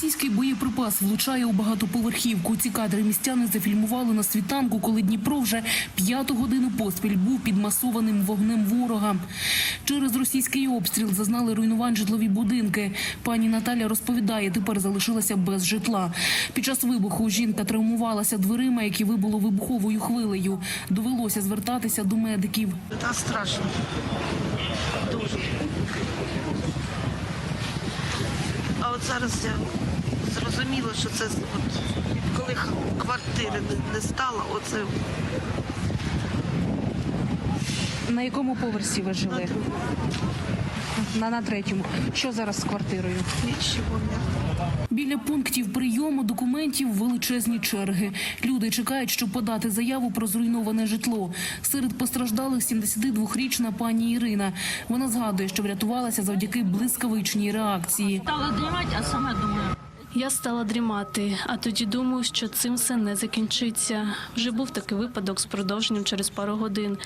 Російський боєприпас влучає у багатоповерхівку. Ці кадри містяни зафільмували на світанку, коли Дніпро вже п'яту годину поспіль був під масованим вогнем ворога. Через російський обстріл зазнали руйнувань житлові будинки. Пані Наталя розповідає, тепер залишилася без житла. Під час вибуху жінка травмувалася дверима, які вибуло вибуховою хвилею. Довелося звертатися до медиків. Та страшно. Дуже. От зараз я зрозуміла, що це от, коли квартири не стало, оце На якому поверсі ви жили? На, на третьому. Що зараз з квартирою? нічого не. Біля пунктів прийому документів величезні черги. Люди чекають, щоб подати заяву про зруйноване житло. Серед постраждалих 72-річна пані Ірина. Вона згадує, що врятувалася завдяки блискавичній реакції. Стала дрімати, а саме думаю. Я стала дрімати, а тоді думаю, що цим все не закінчиться. Вже був такий випадок з продовженням через пару годин.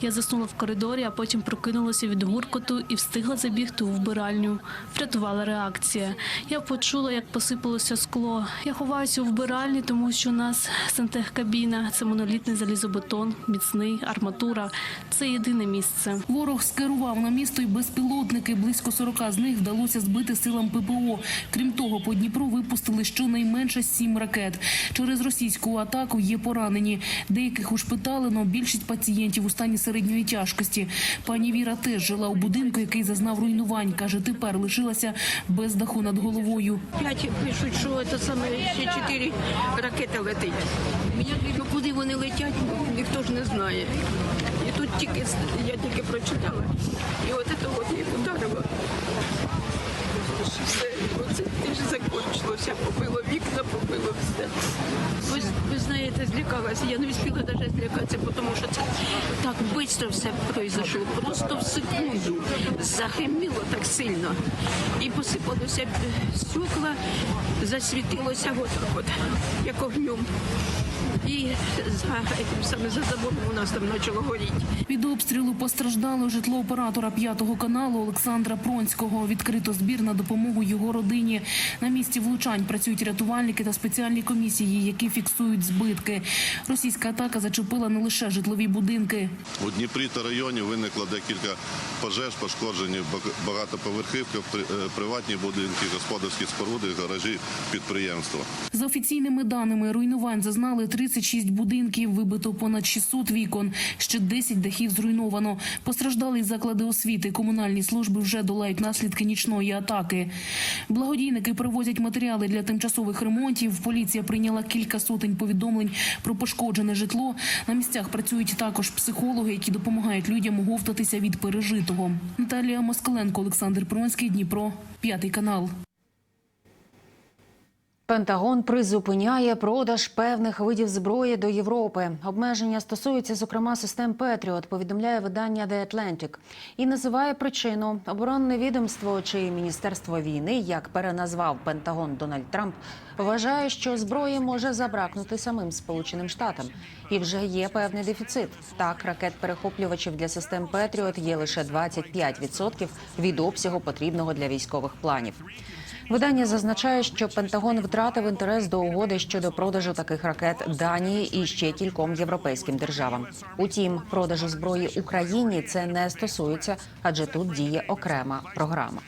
Я заснула в коридорі, а потім прокинулася від гуркоту і встигла забігти у вбиральню. Врятувала реакція. Я почула, як посипалося скло. Я ховаюся у вбиральні, тому що у нас сантехкабіна це монолітний залізобетон, міцний, арматура. Це єдине місце. Ворог скерував на місто й безпілотники. Близько 40 з них вдалося збити силам ППО. Крім того, по Дніпру випустили щонайменше сім ракет. Через російську атаку є поранені. Деяких ушпиталено. Більшість пацієнтів у стані середньої тяжкості. Пані Віра теж жила у будинку, який зазнав руйнувань. каже, тепер лишилася без даху над головою. П'ять пишуть, що це саме ще чотири ракети летить. Ну куди вони летять, ніхто ж не знає. І тут тільки я тільки прочитала. І от це от їх ударило. Я не тому що це так швидко все пройшло. Просто в секунду захиміло так сильно. І посипалося стекла, засвітилося отак от, як огнем. І за, саме за забором у нас там почало горіти. Від обстрілу постраждало житло оператора п'ятого каналу Олександра Пронського. Відкрито збір на допомогу його родині. На місці влучань працюють рятувальники та спеціальні комісії, які фіксують збитки. Російська атака зачепила не лише житлові будинки. У Дніпрі та районі виникло декілька пожеж, пошкоджені багатоповерхівки, е, приватні будинки, господарські споруди, гаражі підприємства. За офіційними даними, руйнувань зазнали 36 будинків, вибито понад 600 вікон, ще 10 дахів зруйновано. Постраждали заклади освіти. Комунальні служби вже долають наслідки нічної атаки. Благодійники привозять матеріали для тимчасових ремонтів. Поліція прийняла кілька сотень повідомлень про пошкоджене житло. На місцях працюють також психологи, які допомагають людям оговтатися від пережитого. Наталія Москаленко, Олександр Пронський, Дніпро, п'ятий канал. Пентагон призупиняє продаж певних видів зброї до Європи. Обмеження стосуються, зокрема, систем Петріот, повідомляє видання The Atlantic. і називає причину оборонне відомство чи міністерство війни, як переназвав Пентагон Дональд Трамп, вважає, що зброї може забракнути самим Сполученим Штатам, і вже є певний дефіцит. Так, ракет перехоплювачів для систем Петріот є лише 25% від обсягу потрібного для військових планів. Видання зазначає, що Пентагон втратив інтерес до угоди щодо продажу таких ракет Данії і ще кільком європейським державам. Утім, продажу зброї Україні це не стосується, адже тут діє окрема програма.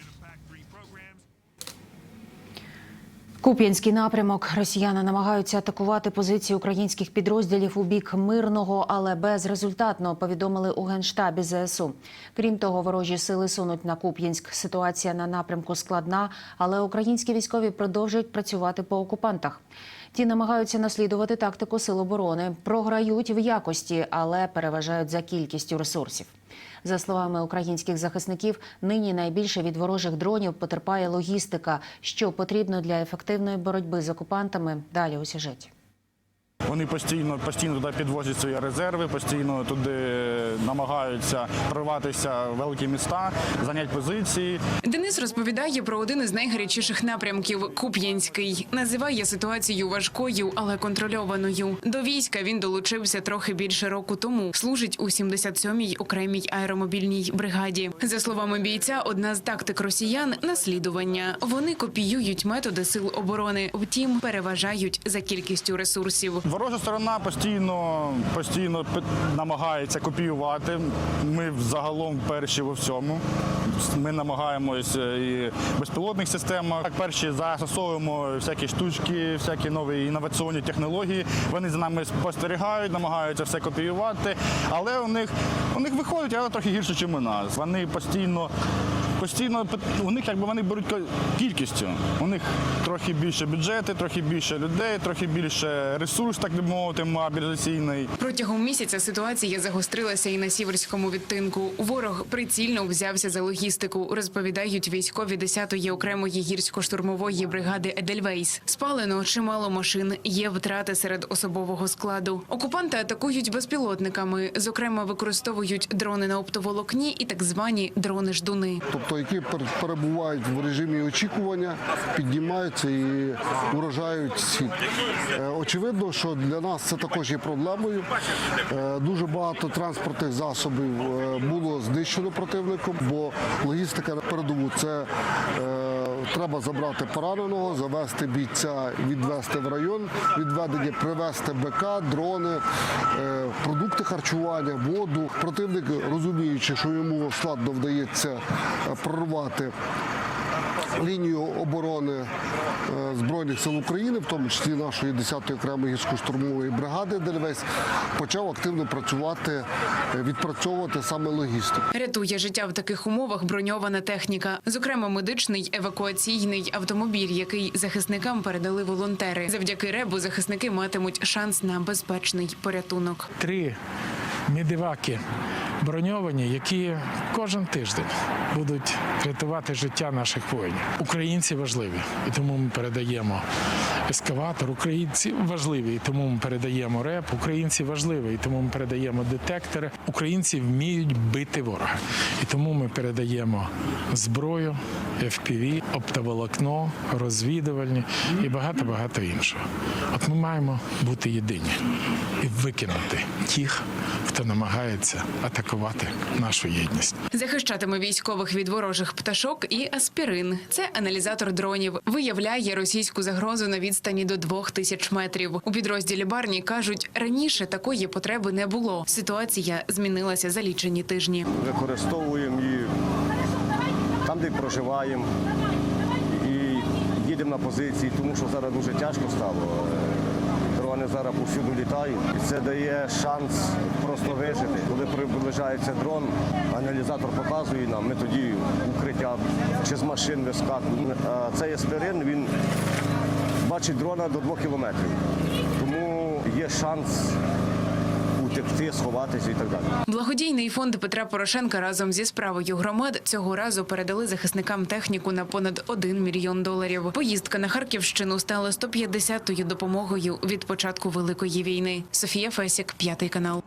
Куп'янський напрямок росіяни намагаються атакувати позиції українських підрозділів у бік мирного, але безрезультатно повідомили у генштабі ЗСУ. Крім того, ворожі сили сунуть на Куп'янськ. Ситуація на напрямку складна, але українські військові продовжують працювати по окупантах. Ті намагаються наслідувати тактику сил оборони, програють в якості, але переважають за кількістю ресурсів. За словами українських захисників, нині найбільше від ворожих дронів потерпає логістика, що потрібно для ефективної боротьби з окупантами. Далі у сюжеті. Вони постійно постійно туди підвозять свої резерви, постійно туди намагаються прорватися великі міста, зайняти позиції. Денис розповідає про один із найгарячіших напрямків Куп'янський. Називає ситуацію важкою, але контрольованою. До війська він долучився трохи більше року тому. Служить у 77-й окремій аеромобільній бригаді. За словами бійця, одна з тактик росіян наслідування. Вони копіюють методи сил оборони, втім переважають за кількістю ресурсів. Ворожа сторона постійно, постійно намагається копіювати. Ми загалом перші у всьому. Ми намагаємося і в безпілотних системах. Так, перші застосовуємо всякі штучки, всякі нові інноваційні технології. Вони за нами спостерігають, намагаються все копіювати. Але у них у них виходить, але трохи гірше, ніж у нас. Вони постійно. Постійно у них якби вони беруть кількістю. У них трохи більше бюджети, трохи більше людей, трохи більше ресурс, так би мовити, мобілізаційний. Протягом місяця ситуація загострилася і на сіверському відтинку. Ворог прицільно взявся за логістику, розповідають військові 10-ї окремої гірсько-штурмової бригади Едельвейс. Спалено чимало машин, є втрати серед особового складу. Окупанти атакують безпілотниками, зокрема використовують дрони на оптоволокні і так звані дрони-ждуни. тобто які пер- перебувають в режимі очікування, піднімаються і уражають ціль. Е, Очевидно, що для нас це також є проблемою. Е, Дуже багато транспортних засобів е, було знищено противником, бо логістика на передову це е, треба забрати пораненого, завести бійця, відвести в район, відведення, привезти БК, дрони, продукти харчування, воду. Противник, розуміючи, що йому складно вдається прорвати лінію оборони Збройних сил України, в тому числі нашої 10-ї окремої гірсько-штурмової бригади Дельвесь, почав активно працювати, е, відпрацьовувати саме логістику. Рятує життя в таких умовах броньована техніка, зокрема медичний евакуаційний автомобіль, який захисникам передали волонтери. Завдяки ребу захисники матимуть шанс на безпечний порятунок. три мідиваки броньовані, які кожен тиждень будуть рятувати життя наших воїнів. Українці важливі, і тому ми передаємо ескаватор. Українці важливі, тому ми передаємо реп. Українці важливі, тому ми передаємо детектори. Українці вміють бити ворога, і тому ми передаємо зброю, FPV, оптоволокно, розвідувальні і багато багато іншого. От ми маємо бути єдині і викинути тих, хто намагається атакувати нашу єдність. Захищатиме військових від ворожих пташок і аспірин. Це аналізатор дронів. Виявляє російську загрозу на відстані до двох тисяч метрів. У підрозділі Барні кажуть, раніше такої потреби не було. Ситуація змінилася за лічені тижні. використовуємо її там, де проживаємо, і їдемо на позиції, тому що зараз дуже тяжко стало. Дрони зараз повсюду літають, і це дає шанс просто вижити. Коли приближається дрон, аналізатор показує нам, ми тоді укриття чи з машин вискакуємо. Цей аспірин він бачить дрона до двох кілометрів, тому є шанс утекти, сховатися і так далі. Благодійний фонд Петра Порошенка разом зі справою громад цього разу передали захисникам техніку на понад 1 мільйон доларів. Поїздка на Харківщину стала 150-ю допомогою від початку великої війни. Софія Фесік, п'ятий канал.